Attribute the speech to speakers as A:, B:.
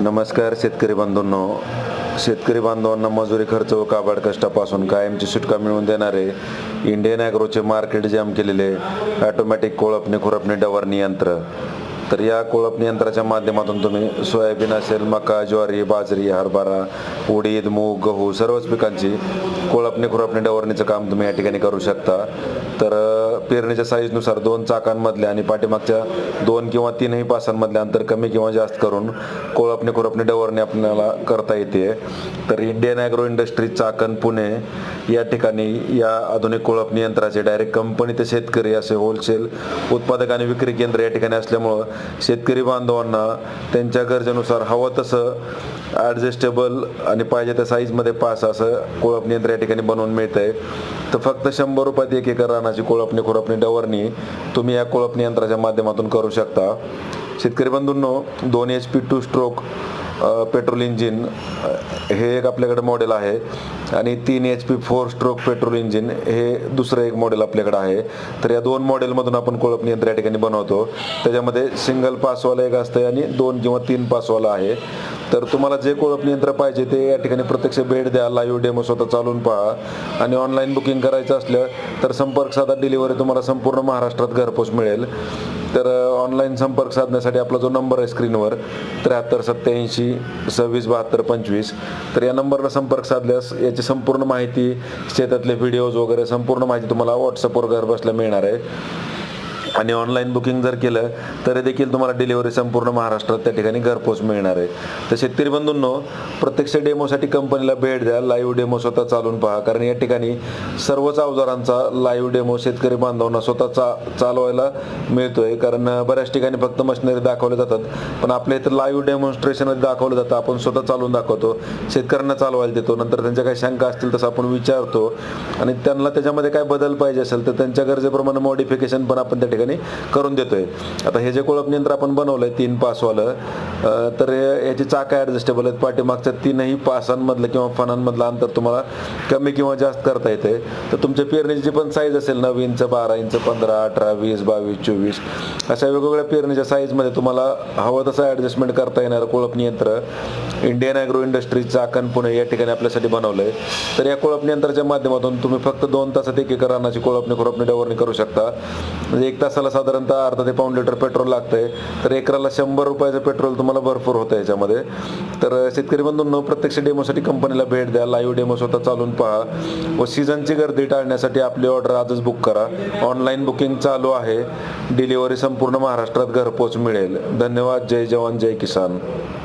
A: नमस्कार शेतकरी बांधवांनो. शेतकरी बांधवांना मजुरी खर्च व काबाड कष्टापासून कायमची सुटका मिळवून देणारे इंडियन ॲग्रोचे मार्केट जॅम केलेले ॲटोमॅटिक कोळपणे खुरपणे डवारणी यंत्र. तर या कोळपणी यंत्राच्या माध्यमातून तुम्ही सोयाबीन असेल मका ज्वारी बाजरी हरभरा उडीद मूग गहू सर्वच पिकांची कोळपणी खुरपणी डवरणीचं काम तुम्ही या ठिकाणी करू शकता. तर पेरणीच्या साईजनुसार दोन चाकांमधल्या आणि पाठीमागच्या दोन किंवा तीनही पासांमधले अंतर कमी किंवा जास्त करून कोळपणी खुरपणी डवरणी आपल्याला करता येते. तर Indian agro industry Chakan Pune या ठिकाणी या आधुनिक कोळपणी यंत्राचे डायरेक्ट कंपनी ते शेतकरी असे होलसेल उत्पादक आणि विक्री केंद्र या ठिकाणी असल्यामुळं शेतकरी बांधवांना त्यांच्या गरजेनुसार हवं तसं ॲडजस्टेबल आणि पाहिजे त्या साईजमध्ये पास असं कोळपणी यंत्र या ठिकाणी बनवून मिळतंय. तर फक्त शंभर रुपयात एक एकर रानाची कोळपणी खुरपणी डवरणी तुम्ही या कोळपणी यंत्राच्या माध्यमातून करू शकता. शेतकरी बंधूंनो दोन H P two stroke petrol engine हे एक आपल्याकडे मॉडेल आहे. आणि तीन H P four stroke petrol engine हे दुसरं एक मॉडेल आपल्याकडे आहे. तर या दोन मॉडेलमधून आपण कोळपणी यंत्र या ठिकाणी बनवतो. त्याच्यामध्ये सिंगल पासवाला एक असतं आणि दोन किंवा तीन पासवाला आहे. तर तुम्हाला जे कोळपणी यंत्र पाहिजे ते या ठिकाणी प्रत्यक्ष भेट द्या. लाईव्ह डेमो स्वतः चालून पहा. आणि ऑनलाईन बुकिंग करायचं असलं तर संपर्क साधा डिलिव्हरी तुम्हाला संपूर्ण महाराष्ट्रात घरपोच मिळेल. तर ऑनलाईन संपर्क साधण्यासाठी आपला जो नंबर आहे स्क्रीनवर त्र्याहत्तर सत्याऐंशी सव्वीस बहात्तर पंचवीस तर या नंबरला संपर्क साधल्यास याची संपूर्ण माहिती शेतातले व्हिडिओज वगैरे संपूर्ण माहिती तुम्हाला व्हॉट्सअपवर घर बसल्या मिळणार आहे. आणि ऑनलाईन बुकिंग जर केलं तरी देखील तुम्हाला डिलिव्हरी संपूर्ण महाराष्ट्रात त्या ठिकाणी घरपोच मिळणार आहे. तर शेतकरी बंधूंनो प्रत्यक्ष डेमोसाठी कंपनीला भेट द्या लाईव्ह डेमो स्वतः चालून पहा. कारण या ठिकाणी सर्वच अवजारांचा लाईव्ह डेमो शेतकरी बांधवांना स्वतः चा चालवायला मिळतोय. कारण बऱ्याच ठिकाणी फक्त मशिनरी दाखवले जातात. पण आपल्या इथं लाईव्ह डेमॉन्स्ट्रेशन दाखवलं जातं. आपण स्वतः चालवून दाखवतो. शेतकऱ्यांना चालवायला देतो. नंतर त्यांच्या काही शंका असतील तसं आपण विचारतो. आणि त्यांना त्याच्यामध्ये काय बदल पाहिजे असेल तर त्यांच्या गरजेप्रमाणे मॉडिफिकेशन पण आपण त्या ठिकाणी करून देतोय. आता हे जे कोळप यंत्र आपण बनवलंय तीन पासवालं तर याची चाका ॲडजस्टेबल आहेत. पाठीमागच्या तीनही पासांमधलं किंवा फणांमधलं अंतर तुम्हाला कमी किंवा जास्त करता येते तर तुमच्या पेरणीची जी पण साईज असेल नऊ इंच बारा इंच पंधरा अठरा वीस बावीस चोवीस अशा वेगवेगळ्या पेरणीच्या साईजमध्ये तुम्हाला हवं तसं ॲडजस्टमेंट करता येणार कोळपणी यंत्र Indian agro industry Chakan Pune या ठिकाणी आपल्यासाठी बनवलंय. तर या कोळपणी यंत्राच्या माध्यमातून तुम्ही फक्त दोन तासात एक एकर रानाची कोळपणी खुरपणी डवरणी करू शकता. म्हणजे एक तासाला साधारणतः अर्धा ते पाऊण लिटर पेट्रोल लागतंय. तर एकराला शंभर रुपयाचं पेट्रोल तुम्हाला भरपूर होतं याच्यामध्ये. तर शेतकरी बंधूंनो प्रत्यक्ष डेमोसाठी कंपनीला भेट द्या लाईव्ह डेमो स्वतः चालून पहा. व सीझनची गर्दी टाळण्यासाठी आपली ऑर्डर आजच बुक करा. ऑनलाईन बुकिंग चालू आहे. डिलिव्हरी संपूर्ण महाराष्ट्रात घरपोच मिळेल. धन्यवाद. जय जवान जय किसान.